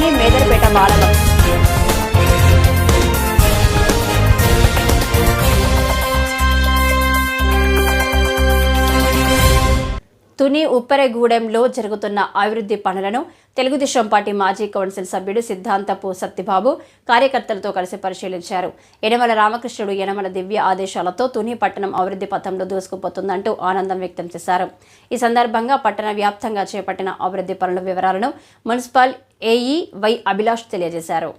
తుని మేదర్పేట బాలలు తుని ఉప్పరెగూడెంలో జరుగుతున్న అభివృద్ధి పనులను తెలుగుదేశం పార్టీ మాజీ కౌన్సిల్ సభ్యుడు సిద్ధాంతపు సత్తిబాబు కార్యకర్తలతో కలిసి పరిశీలించారు. యనమల రామకృష్ణుడు యనమల దివ్య ఆదేశాలతో తుని పట్టణం అభివృద్ధి పథంలో దూసుకుపోతుందంటూ ఆనందం వ్యక్తం చేశారు. ఈ సందర్భంగా పట్టణ వ్యాప్తంగా చేపట్టిన అభివృద్ధి పనుల వివరాలను మున్సిపల్ ఏఈ వై అభిలాష్ తెలియజేశారు.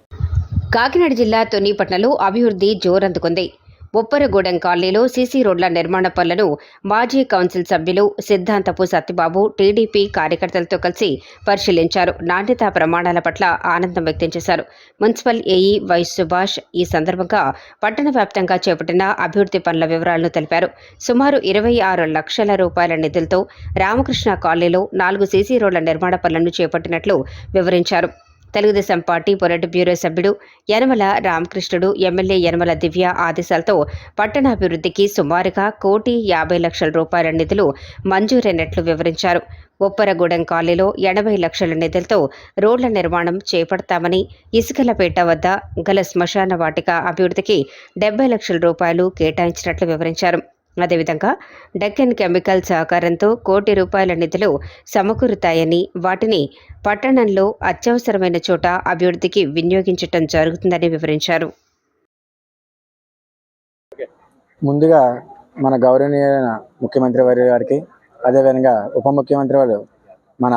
కాకినాడ జిల్లా తుని పట్టణంలో అభివృద్ధి జోరందుకుంది. ఉప్పరగూడెం కాలనీలో సీసీ రోడ్ల నిర్మాణ పనులను మాజీ కౌన్సిల్ సభ్యులు సిద్ధాంతపు సత్యబాబు టీడీపీ కార్యకర్తలతో కలిసి పరిశీలించారు. నాణ్యతా ప్రమాణాల పట్ల ఆనందం వ్యక్తం చేశారు. మున్సిపల్ ఏఈ వై సుభాష్ ఈ సందర్భంగా పట్టణ వ్యాప్తంగా చేపట్టిన అభివృద్ధి పనుల వివరాలను తెలిపారు. సుమారు ఇరవై ఆరు లక్షల రూపాయల నిధులతో రామకృష్ణ కాలనీలో నాలుగు సీసీ రోడ్ల నిర్మాణ పనులను చేపట్టినట్లు వివరించారు. తెలుగుదేశం పార్టీ పొలిట్ బ్యూరో సభ్యుడు యనమల రామకృష్ణుడు ఎమ్మెల్యే యనమల దివ్య ఆదేశాలతో పట్టణాభివృద్ధికి సుమారుగా కోటి యాభై లక్షల రూపాయల నిధులు మంజూరైనట్లు వివరించారు. ఉప్పరగూడెం కాలనీలో ఎనభై లక్షల నిధులతో రోడ్ల నిర్మాణం చేపడతామని ఇసుకలపేట వద్ద గల శ్మశాన వాటిక అభివృద్ధికి డెబ్బై లక్షల రూపాయలు కేటాయించినట్లు వివరించారు. అదేవిధంగా డెక్కన్ కెమికల్ సహకారంతో కోటి రూపాయల నిధులు సమకూరుతాయని వాటిని పట్టణంలో అత్యవసరమైన చోట అభివృద్ధికి వినియోగించటం జరుగుతుందని వివరించారు. ముందుగా మన గౌరవనీయమైన ముఖ్యమంత్రి వారి గారికి అదేవిధంగా ఉప ముఖ్యమంత్రి వారు మన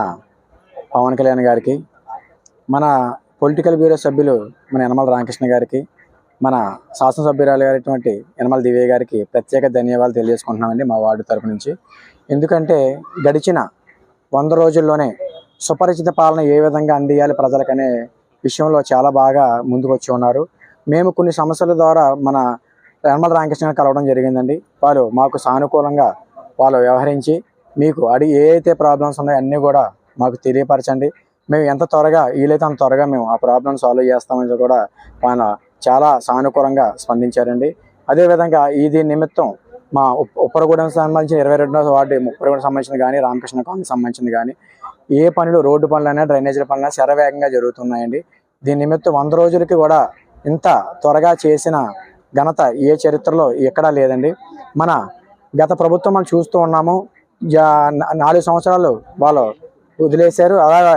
పవన్ కళ్యాణ్ గారికి మన పొలిటికల్ బ్యూరో సభ్యులు మన యనమల రామకృష్ణ గారికి మన శాసనసభ్యురాలు గారైనటువంటి యనమల దివ్య గారికి ప్రత్యేక ధన్యవాదాలు తెలియజేసుకుంటున్నామండి మా వార్డు తరపు నుంచి. ఎందుకంటే గడిచిన వంద రోజుల్లోనే సుపరిచిత పాలన ఏ విధంగా అందియాలి ప్రజలకనే విషయంలో చాలా బాగా ముందుకు వచ్చి ఉన్నారు. మేము కొన్ని సమస్యల ద్వారా మన యనమల రామకృష్ణ కలవడం జరిగిందండి. వాళ్ళు మాకు సానుకూలంగా వాళ్ళు వ్యవహరించి మీకు అడిగి ఏ అయితే ప్రాబ్లమ్స్ ఉన్నాయో అన్నీ కూడా మాకు తెలియపరచండి. మేము ఎంత త్వరగా వీలైతే అంత త్వరగా మేము ఆ ప్రాబ్లమ్ సాల్వ్ చేస్తామని కూడా మన చాలా సానుకూలంగా స్పందించారండి. అదేవిధంగా ఇది నిమిత్తం మా ఉప్పరగూడెం సంబంధించిన ఇరవై రెండో వార్డు ముప్పరగూడెం సంబంధించిన కానీ రామకృష్ణ కాలనీ సంబంధించింది కానీ ఏ పనులు రోడ్డు పనులైనా డ్రైనేజీల పనులైనా శరవేగంగా జరుగుతున్నాయండి. దీని నిమిత్తం వంద రోజులకి కూడా ఇంత త్వరగా చేసిన ఘనత ఏ చరిత్రలో ఎక్కడా లేదండి. మన గత ప్రభుత్వం మనం చూస్తూ ఉన్నాము. నాలుగు సంవత్సరాలు వాళ్ళు వదిలేశారు. అలాగే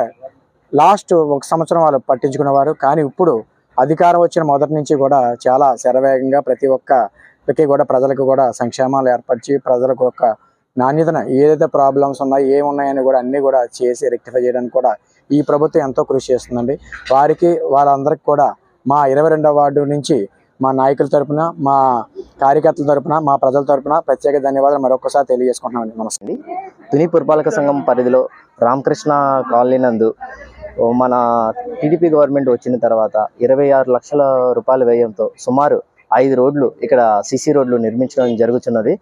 లాస్ట్ ఒక సంవత్సరం వాళ్ళు పట్టించుకునేవారు. కానీ ఇప్పుడు అధికారం వచ్చిన మొదటి నుంచి కూడా చాలా శరవేగంగా ప్రతి ఒక్కరికి కూడా ప్రజలకు కూడా సంక్షేమాలు ఏర్పరిచి ప్రజలకు ఒక నాణ్యతను ఏదైతే ప్రాబ్లమ్స్ ఉన్నాయో ఏమున్నాయని కూడా అన్నీ కూడా చేసి రెక్టిఫై చేయడానికి కూడా ఈ ప్రభుత్వం ఎంతో కృషి చేస్తుందండి. వారికి వాళ్ళందరికీ కూడా మా ఇరవై రెండవ వార్డు నుంచి మా నాయకుల తరపున మా కార్యకర్తల తరపున మా ప్రజల తరపున ప్రత్యేక ధన్యవాదాలు మరొకసారి తెలియజేసుకుంటున్నామండి. నమస్తే. తుని పురపాలక సంఘం పరిధిలో రామకృష్ణ కాలనీ నందు మన టీడీపీ గవర్నమెంట్ వచ్చిన తర్వాత ఇరవై ఆరు లక్షల రూపాయల వ్యయంతో సుమారు ఐదు రోడ్లు ఇక్కడ సిసి రోడ్లు నిర్మించడం జరుగుతున్నది.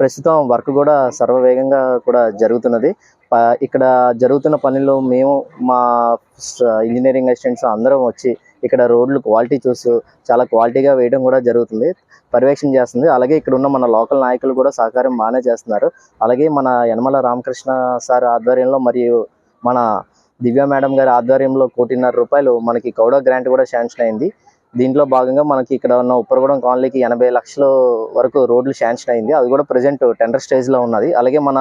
ప్రస్తుతం వర్క్ కూడా సర్వవేగంగా కూడా జరుగుతున్నది. ఇక్కడ జరుగుతున్న పనిలో మేము మా ఇంజనీరింగ్ అసిస్టెంట్స్ అందరం వచ్చి ఇక్కడ రోడ్లు క్వాలిటీ చూసి చాలా క్వాలిటీగా వేయడం కూడా జరుగుతుంది. పర్యవేక్షణ చేస్తుంది. అలాగే ఇక్కడ ఉన్న మన లోకల్ నాయకులు కూడా సహకారం బాగానే చేస్తున్నారు. అలాగే మన యనమల రామకృష్ణ సార్ ఆధ్వర్యంలో మరియు మన దివ్య మేడం గారి ఆధ్వర్యంలో కోటిన్నర రూపాయలు మనకి కౌడ గ్రాంట్ కూడా శాంక్షన్ అయింది. దీంట్లో భాగంగా మనకి ఇక్కడ ఉన్న ఉప్పరగూడెం కాలనీకి ఎనభై లక్షల వరకు రోడ్లు శాంక్షన్ అయింది. అది కూడా ప్రజెంట్ టెండర్ స్టేజ్లో ఉన్నది. అలాగే మన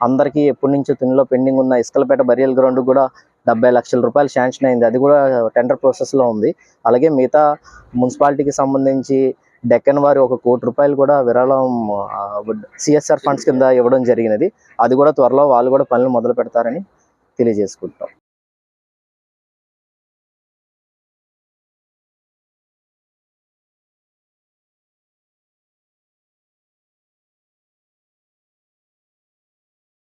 అందరికీ ఎప్పటి నుంచో తునిలో పెండింగ్ ఉన్న ఇసుకలపేట బరియల్ గ్రౌండ్ కూడా డెబ్బై లక్షల రూపాయలు శాంక్షన్ అయింది. అది కూడా టెండర్ ప్రాసెస్లో ఉంది. అలాగే మిగతా మున్సిపాలిటీకి సంబంధించి డెక్కన్ వారి ఒక కోటి రూపాయలు కూడా విరాళం సిఎస్ఆర్ ఫండ్స్ కింద ఇవ్వడం జరిగినది. అది కూడా త్వరలో వాళ్ళు కూడా పనులు మొదలు పెడతారని తెలియజేసుకుంటాం.